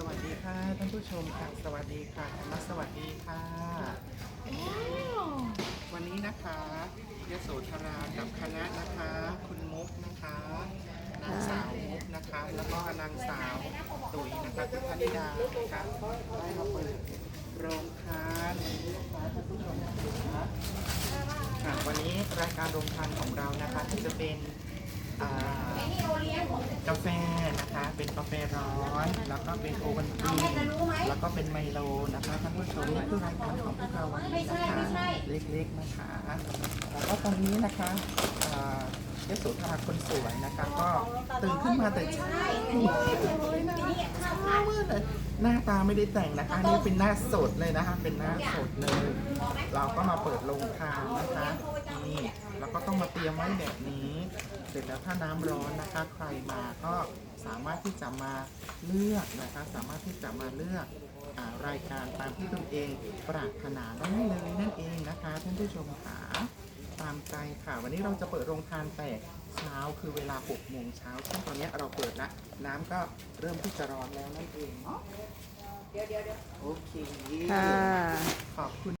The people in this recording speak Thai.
สวัสดีค่ะท่านผู้ชมค่ะสวัสดีค่ะและสวัสดีค่ะ วันนี้นะคะยโสธรากับคณะนะคะ คุณมุกนะคะนางสาวมุกนะคะ แล้วก็นางสาวตุ๋ยนะคะคุณธนิดานะคะได้มาเปิดโรงทานวันนี้นะคะท่านผู้ชมนะคะค่ะวันนี้รายการโรงทานของเรานะคะที่จะเป็นอ่ากาแฟนะคะ เป็นกาแฟร้อน แล้วก็เป็นโอวัลตินแล้วก็เป็นไมโลนะคะท่านผู้ชมนี่คือรายการของพวกเราวันนี้นะคะเล็กๆนะคะแล้วก็ตอนนี้นะคะอ่ายโสธราคนสวยนะคะ ก็ตื่นขึ้นมาแต่เช้าเลยนะเช้ามืดเลยหน้าตาไม่ได้แต่งนะคะ นี่เป็นหน้าสดเลยนะคะ เป็นหน้าสดเลย เราก็มาเปิดโรงทานนะคะนี่แล้วก็ต้องมาเตรียมไว้แบบนี้ เสร็จแล้วถ้าน้ำร้อนนะคะใครมาก็สามารถที่จะมาเลือกนะคะสามารถที่จะมาเลือกอารายการตามที่ตนเองปรารถนาได้เลยนั่นเองนะคะท่านผู้ชมค่ะตามใจค่ะ วันนี้เราจะเปิดโรงทานแต่เช้าคือเวลา6โมงเช้าซึ่งตอนนี้เราเปิดละน้ำก็เริ่มที่จะร้อนแล้วนั่นเองเนาะโอเคค่ะขอบคุณ